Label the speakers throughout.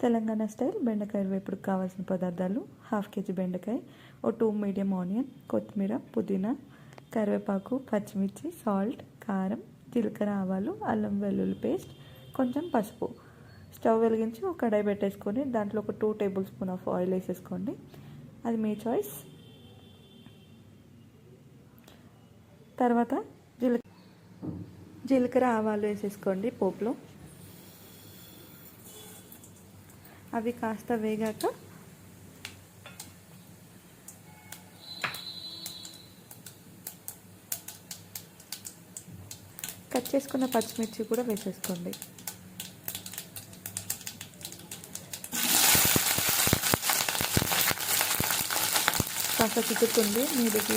Speaker 1: Telangana style బెండకాయ వేపుడుకు కావాల్సిన పదార్థాలు హాఫ్ కేజీ బెండకాయ ఓ టూ మీడియం ఆనియన్ కొత్తిమీర పుదీనా కరివేపాకు పచ్చిమిర్చి సాల్ట్ కారం జీలకర్ర ఆవాలు అల్లం వెల్లుల్లి పేస్ట్ కొంచెం పసుపు. స్టవ్ వెలిగించి ఒక కడాయి పెట్టేసుకొని దాంట్లో ఒక two tablespoon of oil వేసేసుకోండి. అది మీ చాయిస్. తర్వాత జీల జీలకర్ర ఆవాలు వేసేసుకోండి పోపులో. అవి కాస్త వేగాక కట్ చేసుకున్న పచ్చిమిర్చి కూడా వేసేసుకోండి. కాస్త చుట్టుకుంది మీదకి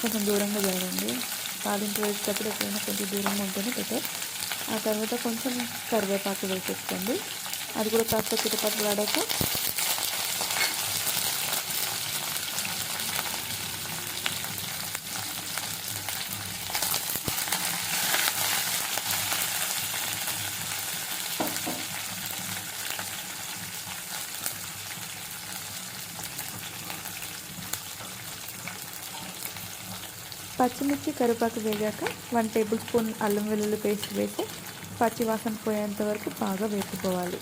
Speaker 1: కొంచెం దూరంగా జరగండి. తాలింపు వేసేటప్పుడు ఎప్పుడైనా కొంచెం దూరంగా ఉంటేనే బెటర్ ఆ తర్వాత కొంచెం కరివేపాకు వేసేసుకోండి. అది కూడా కాస్త చిటపట్లు వాడాక పచ్చిమిర్చి కరివేపాకు వేగాక వన్ టేబుల్ స్పూన్ అల్లం వెల్లుల్లి పేస్ట్ వేసి పచ్చి వాసన పోయేంత వరకు బాగా వేపుకోవాలి.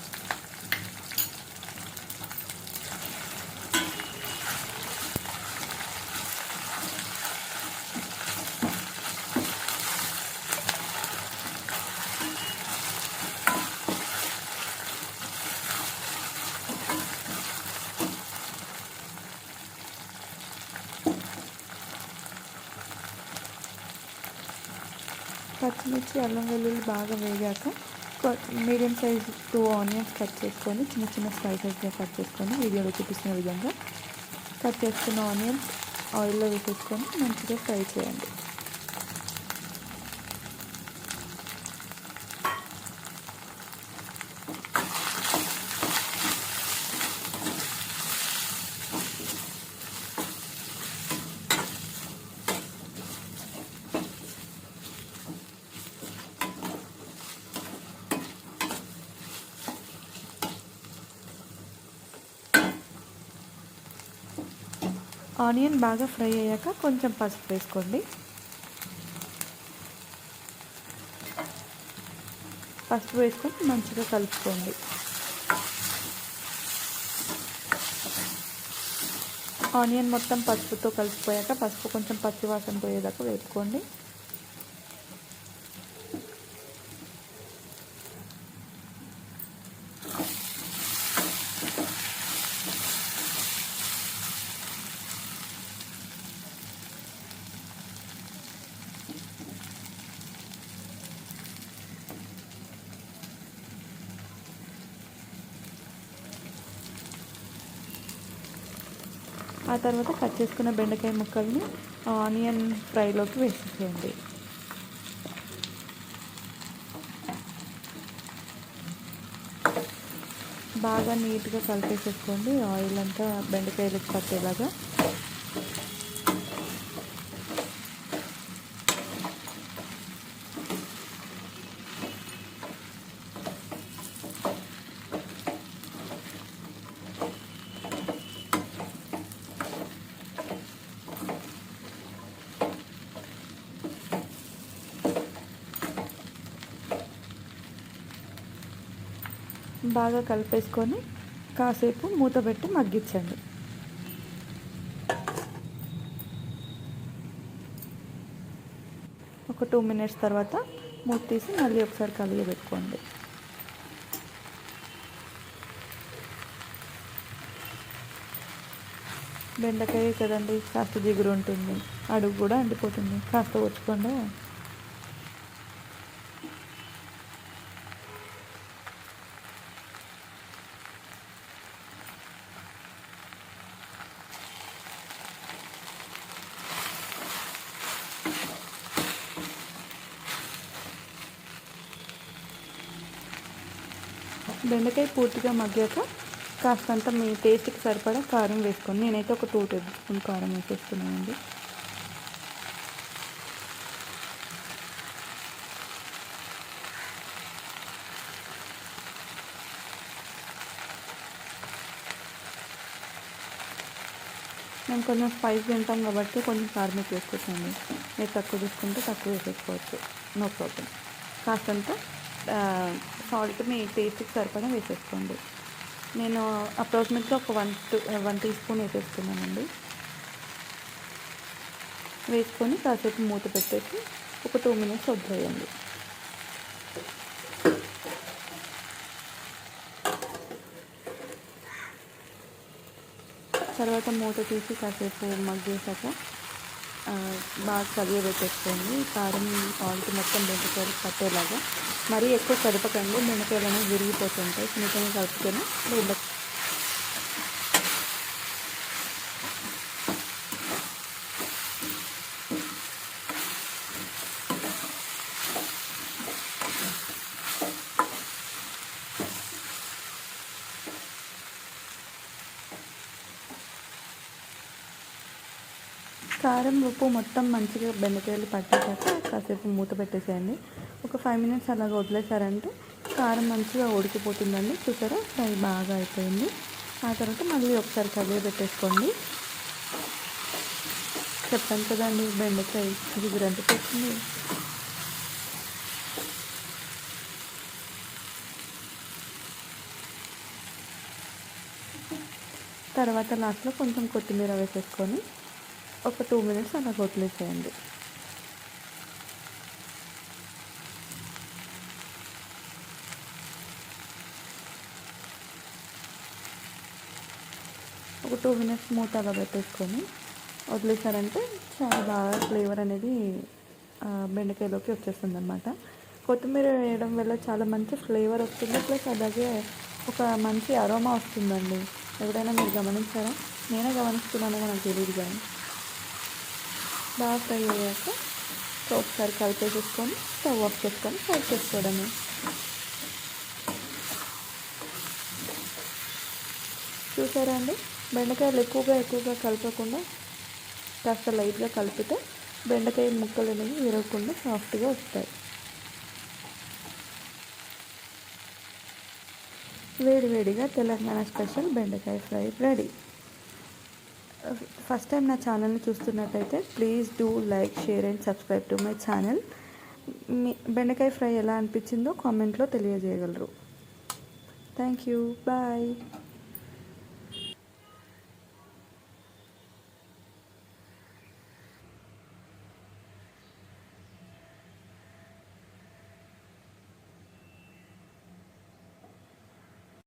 Speaker 1: పచ్చిమిర్చి అల్లం వెల్లుల్లి బాగా వేగాక medium size two onions cut చేసుకొని చిన్న చిన్న స్లైసెస్గా కట్ చేసుకొని వీడియోలో చూపిస్తున్న విధంగా కట్ చేసుకున్న ఆనియన్స్ ఆయిల్లో వేసేసుకొని మంచిగా ఫ్రై చేయండి. ఆనియన్ బాగా ఫ్రై అయ్యాక కొంచెం పసుపు వేసుకోండి. పసుపు వేసుకొని మంచిగా కలుపుకోండి. ఆనియన్ మొత్తం పసుపుతో కలిసిపోయాక పసుపు కొంచెం పచ్చివాసన పోయేదాకా వేసుకోండి ఆ తర్వాత కట్ చేసుకున్న బెండకాయ ముక్కల్ని ఆనియన్ ఫ్రైలోకి వేసేసేయండి. బాగా నీట్గా కలిపేసేసుకోండి. ఆయిల్ అంతా బెండకాయలకు పట్టేలాగా. బాగా కలిపేసుకొని కాసేపు మూత పెట్టి మగ్గించండి. ఒక టూ మినిట్స్ తర్వాత మూత తీసి మళ్ళీ ఒకసారి కలిగి పెట్టుకోండి. బెండకాయ కదండి కాస్త జిగురు ఉంటుంది అడుగు కూడా అండిపోతుంది కాస్త వచ్చుకోండి బెండకాయ పూర్తిగా మగ్గాక కాస్తంత మీ టేస్ట్కి సరిపడా కారం వేసుకోండి నేనైతే ఒక టూ టేబుల్ స్పూన్ కారం వేసేస్తున్నానండి. మేము కొంచెం స్పైస్ తింటాం కాబట్టి కొంచెం కారం వేసుకోవచ్చండి. మీరు తక్కువ తీసుకుంటే తక్కువ వేసేసుకోవచ్చు. నో ప్రాబ్లం కాస్తంత సాల్ట్ మీ టేస్ట్కి సరిపడా వేసేసుకోండి. నేను అప్రాక్సిమేట్గా ఒక one two one teaspoon వేసేసుకున్నానండి. వేసుకొని కాసేపు మూత పెట్టేసి ఒక టూ మినిట్స్ వదిలేయండి. తర్వాత మూత తీసి కాసేపు మగ్గేసాక బాగా కలిగి పెట్టేసుకోండి. కారం సాల్ట్ మొత్తం బెండకాయలు పట్టేలాగా మరీ ఎక్కువ కదపకండి. బెండకాయలు అనేవి విరిగిపోతుంటాయి. చిన్న చిన్న కలుపుకొని బెండ కారం ఉప్పు మొత్తం మంచిగా బెండకాయలు పట్టేశాక కాసేపు మూత పెట్టేసేయండి. ఒక ఫైవ్ మినిట్స్ అలాగ వదిలేసారంటే కారం మంచిగా ఉడికిపోతుందండి. చూసారా? ఫ్రై బాగా అయిపోయింది. ఆ తర్వాత మళ్ళీ ఒకసారి కలిగి పెట్టేసుకోండి. చెప్పాను కదండి బెండకాయ జిగురంత పెట్టింది తర్వాత లాస్ట్లో కొంచెం కొత్తిమీర వేసేసుకొని ఒక టూ మినిట్స్ అలా వదిలేసేయండి. ఒక టూ మినిట్స్ మూత అలా పెట్టేసుకొని వదిలేసారంటే చాలా బాగా ఫ్లేవర్ అనేది బెండకాయలోకి వచ్చేస్తుంది అనమాట కొత్తిమీర వేయడం వల్ల చాలా మంచి ఫ్లేవర్ వస్తుంది ప్లస్ అలాగే ఒక మంచి అరోమా వస్తుందండి. ఎవరైనా మీరు గమనించారా? నేనే గమనిస్తున్నానో నాకు తెలియదు కానీ. బాగా ఫ్రై అయ్యాక సో ఒకసారి కలిపేసేసుకొని స్టవ్ ఆఫ్ చేసుకొని సర్వ్ చేసుకోవడమే. చూసారా అండి? బెండకాయలు ఎక్కువగా ఎక్కువగా కలపకుండా కాస్త లైట్గా కలిపితే బెండకాయ ముక్కలు అనేవి విరగకుండా సాఫ్ట్గా వస్తాయి. వేడి వేడిగా తెలంగాణ స్పెషల్ బెండకాయ ఫ్రై రెడీ. ఫస్ట్ టైం నా ఛానల్ని చూస్తున్నట్టయితే please do like share and subscribe to my channel. మీ బెండకాయ ఫ్రై ఎలా అనిపించిందో కామెంట్లో తెలియజేయగలరు. Thank you. బాయ్.